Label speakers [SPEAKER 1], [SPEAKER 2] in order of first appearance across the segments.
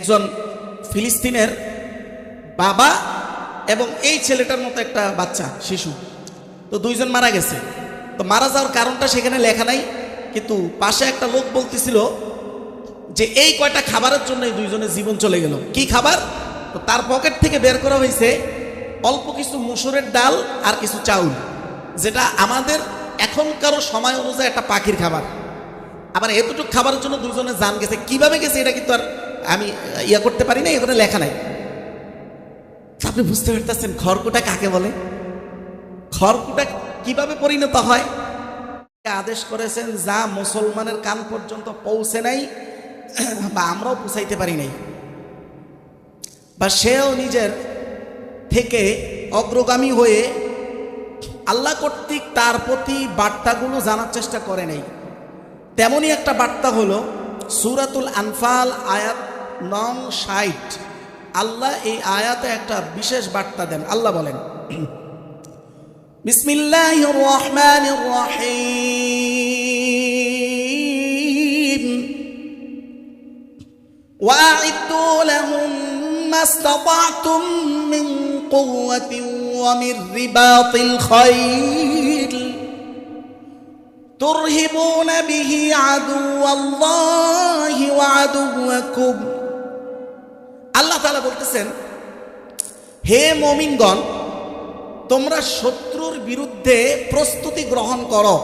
[SPEAKER 1] একজন ফিলিস্তিনের বাবা এবং এই ছেলেটার মতো একটা বাচ্চা, শিশু। তো দুইজন মারা গেছে। তো মারা যাওয়ার কারণটা সেখানে লেখা নাই, কিন্তু পাশে একটা লোক বলতেছিল যে এই কয়টা খাবারের জন্য এই দুইজনের জীবন চলে গেল। কি খাবার? তো তার পকেট থেকে বের করা হয়েছে অল্প কিছু মুসুরের ডাল আর কিছু চাউল, যেটা আমাদের এখনকারও সময় অনুযায়ী একটা পাখির খাবার। আবার এতটুকু খাবারের জন্য দুজনে জান গেছে। কীভাবে গেছে এটা কিন্তু আর আমি ইয়া করতে পারি না এখানে লেখা নাই। আপনি বুঝতে পারতেছেন খড়কুটা কাকে বলে? খড়কুটা কীভাবে পরিণত হয়? আদেশ করেছেন যা মুসলমানের কান পর্যন্ত পৌঁছে নাই, বা আমরাও পৌঁছাইতে পারি নাই। বা সেও নিজের থেকে অগ্রগামী হয়ে আল্লাহ কর্তৃক তার প্রতি বার্তাগুলো জানার চেষ্টা করে নাই। তেমনই একটা বার্তা হলো, সুরাতুল আনফাল, আয়াত নং ষাট আল্লাহ এই আয়াতে একটা বিশেষ বার্তা দেন আল্লাহ বলেন বিসমিল্লাহ রহমান রহিম وأعدوا لهم ما استطعتم من قوة ومن رباط الخيل ترهبون به عدو الله وعدوكم আল্লাহ বলতেছেন, হে মমিনগণ, তোমরা শত্রুর বিরুদ্ধে প্রস্তুতি গ্রহণ করো,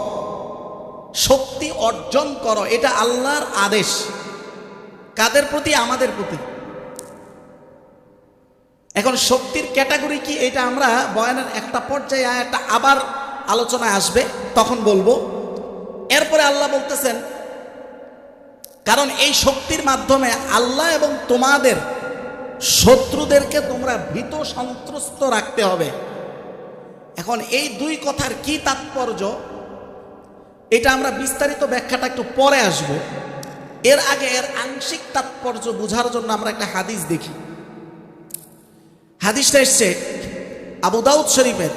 [SPEAKER 1] শক্তি অর্জন করো, এটা আল্লাহর আদেশ। কাদের প্রতি? আমাদের প্রতি। এখন শক্তির ক্যাটাগরি কি এটা আমরা বয়ানের একটা পর্যায়ে একটা আবার আলোচনায় আসবে, তখন বলব। এরপরে আল্লাহ বলতেছেন, কারণ এই শক্তির মাধ্যমে আল্লাহ এবং তোমাদের শত্রুদেরকে তোমরা ভীত সন্ত্রস্ত রাখতে হবে। এখন এই দুই কথার কি তাৎপর্য? এটা আমরা বিস্তারিত ব্যাখ্যাটা একটু পরে আসব। এর আগে এর আংশিক তাৎপর্য বোঝার জন্য আমরা একটা হাদিস দেখি। হাদিসটা এসছে আবু দাউদ শরীফের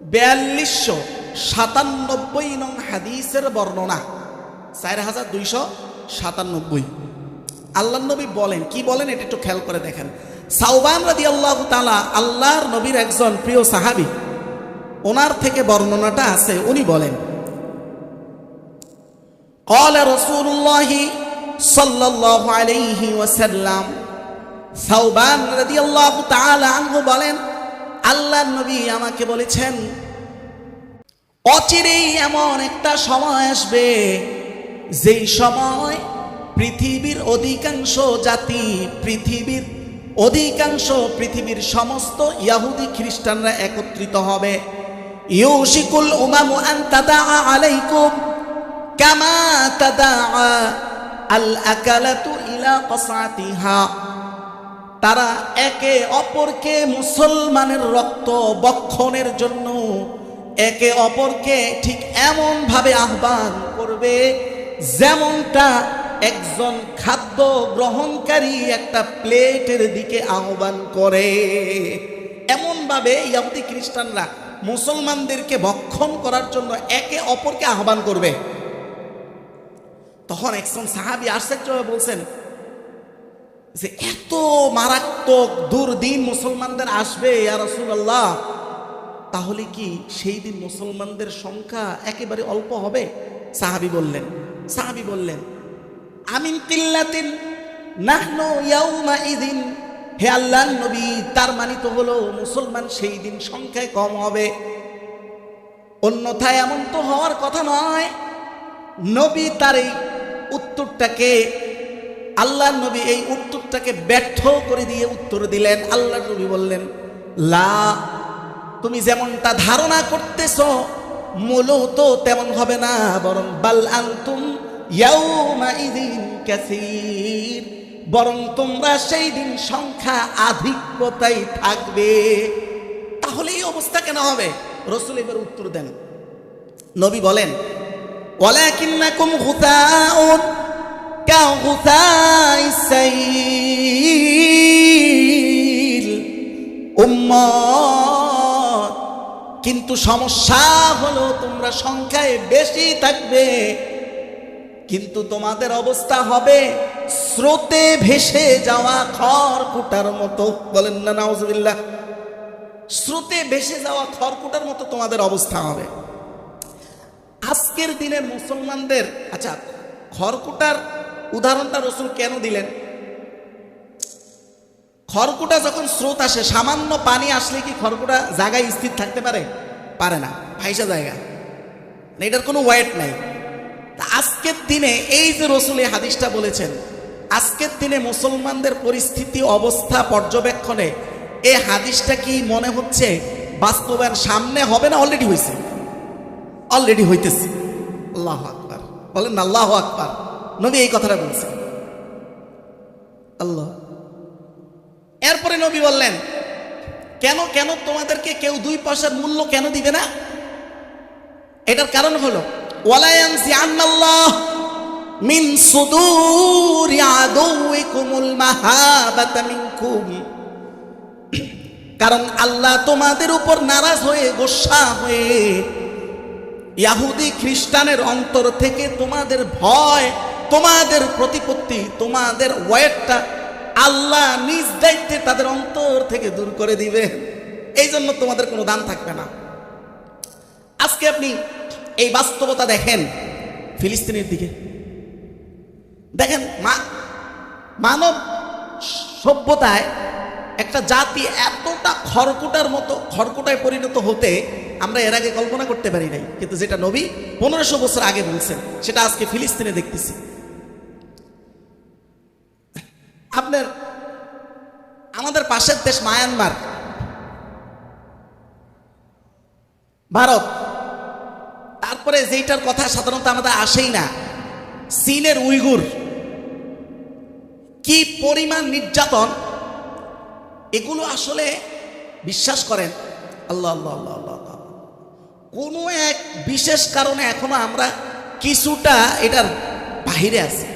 [SPEAKER 1] বিয়াল্লিশশো সাতানব্বই নং হাদিসের বর্ণনা। চার হাজার দুইশো সাতানব্বই। আল্লাহ নবী বলেন কি বলেন এটা একটু খেয়াল করে দেখেন সাউবান রাদি আল্লাহ তালা আল্লাহর নবীর একজন প্রিয় সাহাবি ওনার থেকে বর্ণনাটা আছে উনি বলেন قال رسول الله صلى الله عليه وسلم সাউবান রাদিয়াল্লাহু তাআলা আনহু বলেন আল্লাহর নবী আমাকে বলেছেন অচিরেই এমন একটা সময় আসবে যেই সময় পৃথিবীর অধিকাংশ জাতি, পৃথিবীর অধিকাংশ পৃথিবীর সমস্ত ইয়াহুদি খ্রিস্টানরা একত্রিত হবে। ইউশিকুল উমামু আন তাদা আলাইকুম কামা তাদা আল আকালাতু ইলা কসাতিহা। তারা একে অপরকে মুসলমানের রক্ত বক্ষণের জন্য একে অপরকে ঠিক এমনভাবে আহ্বান করবে যেমনটা একজন খাদ্য গ্রহণকারী একটা প্লেটের দিকে আহ্বান করে। এমনভাবে ইয়াহুদি খ্রিস্টানরা মুসলমানদেরকে ভক্ষণ করার জন্য একে অপরকে আহ্বান করবে। তখন একজন সাহাবি আশ্চর্য বলছেন যে, এত মারাত্মক দুর্দিন মুসলমানদের আসবে, ইয়া রাসূলুল্লাহ! তাহলে কি সেই দিন মুসলমানদের সংখ্যা একেবারে অল্প হবে? সাহাবি বললেন সাহাবি বললেন আমিন কিল্লাতিন, নাহনু ইয়াউমা ইদিন হে আল্লাহর নবী, তার মানে তো হলো মুসলমান সেই দিন সংখ্যায় কম হবে। অন্যথায় এমন তো হওয়ার কথা নয়। নবী তার এই উত্তরটাকে আল্লাহ নবী এই উত্তরটাকে ব্যর্থ করে দিয়ে উত্তর দিলেন। আল্লাহ নবী বললেন, লা, তুমি যেমনটা ধারণা করতেছ, মূলত তেমন হবে না, বরং বাল আনতুম বরং তোমরা সেই দিন সংখ্যা আধিক্যতাই থাকবে। তাহলে এই অবস্থা কেন হবে? রসুল এবার উত্তর দেন। নবী বলেন কিন্তু সমস্যা হলো তোমরা সংখ্যায় বেশি থাকবে। কিন্তু তোমাদের অবস্থা হবে স্রোতে ভেসে যাওয়া খড়কুটার মতো। বলেন না নাউজুবিল্লাহ। স্রোতে ভেসে যাওয়া খড়কুটার মতো তোমাদের অবস্থা হবে। আজকের দিনের মুসলমানদের আচ্ছা খড়কুটার উদাহরণটা রসুল কেন দিলেন? খড়কুটা যখন স্রোত আসে সামান্য পানি আসলে কি খড়কুটা জায়গায় স্থির থাকতে পারে? পারে না ভাইসা জায়গা। না, এটার কোনো ওয়েট নাই। আজকের দিনে এই যে রসুল এই হাদিসটা বলেছেন, আজকের দিনে মুসলমানদের পরিস্থিতি, অবস্থা পর্যবেক্ষণে এই হাদিসটা কি মনে হচ্ছে বাস্তবায়ন সামনে হবে না অলরেডি হয়েছে? অলরেডি হইতেছে। আল্লাহ আকবার। বলেন আল্লাহ আকবার। নবী এই কথাটা বলছেন। আল্লাহ। এরপরে নবী বললেন, কেন কেন তোমাদেরকে কেউ দুই পয়সার মূল্য কেন দিবে না? এটার কারণ হলো মিন কারণ আল্লাহ তোমাদের উপর নারাজ হয়ে, গোসা হয়ে ইয়াহুদি খ্রিস্টানের অন্তর থেকে তোমাদের ভয়, তোমাদের প্রতিপত্তি, তোমাদের ওয়েটটা আল্লাহ নিজ দায়িত্বে তাদের অন্তর থেকে দূর করে দিবে। এই জন্য তোমাদের কোনো দাম থাকবে না। আজকে আপনি এই বাস্তবতা দেখেন ফিলিস্তিনের দিকে। দেখেন মা- মানব সভ্যতায় একটা জাতি এতটা খড়কুটার মতো, খড়কুটায় পরিণত হতে আমরা এর আগে কল্পনা করতে পারি নাই। কিন্তু যেটা নবী পনেরোশো বছর আগে বলছেন, সেটা আজকে ফিলিস্তিনে দেখতেছি। আপনার, আমাদের পাশের দেশ মায়ানমার। ভারত তারপরে যেইটার কথা সাধারণত আমাদের আসেই না চীনের উইগুর। কি পরিমাণ নির্যাতন, এগুলো আসলে বিশ্বাস করেন আল্লাহ আল্লাহ আল্লাহ আল্লাহ। কোনো এক বিশেষ কারণে এখনও আমরা কিছুটা এটার বাহিরে আছি।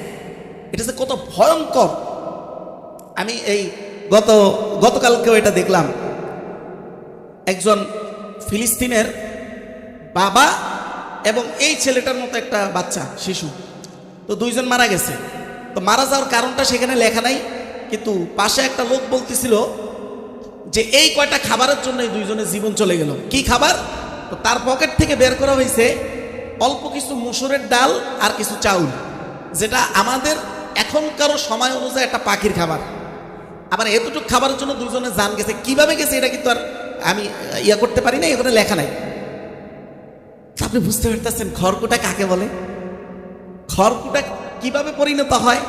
[SPEAKER 1] এটা যে কত ভয়ঙ্কর। আমি এই গত, গতকালকেও এটা দেখলাম। একজন ফিলিস্তিনের বাবা এবং এই ছেলেটার মতো একটা বাচ্চা, শিশু। তো দুইজন মারা গেছে। তো মারা যাওয়ার কারণটা সেখানে লেখা নাই, কিন্তু পাশে একটা লোক বলতেছিল যে এই কয়টা খাবারের জন্য এই দুইজনের জীবন চলে গেল। কি খাবার? তো তার পকেট থেকে বের করা হয়েছে অল্প কিছু মুসুরের ডাল আর কিছু চাউল, যেটা আমাদের এখনকারও সময় অনুযায়ী একটা পাখির খাবার। আবার এতটুকু খাবারের জন্য দুজনে জান গেছে। কীভাবে গেছে, এটা কিন্তু আর আমি ইয়া করতে পারি না এখানে লেখা নাই। আপনি বুঝতে পারতেছেন খড়কুটা কাকে বলে? খড়কুটা কীভাবে পরিণত হয়?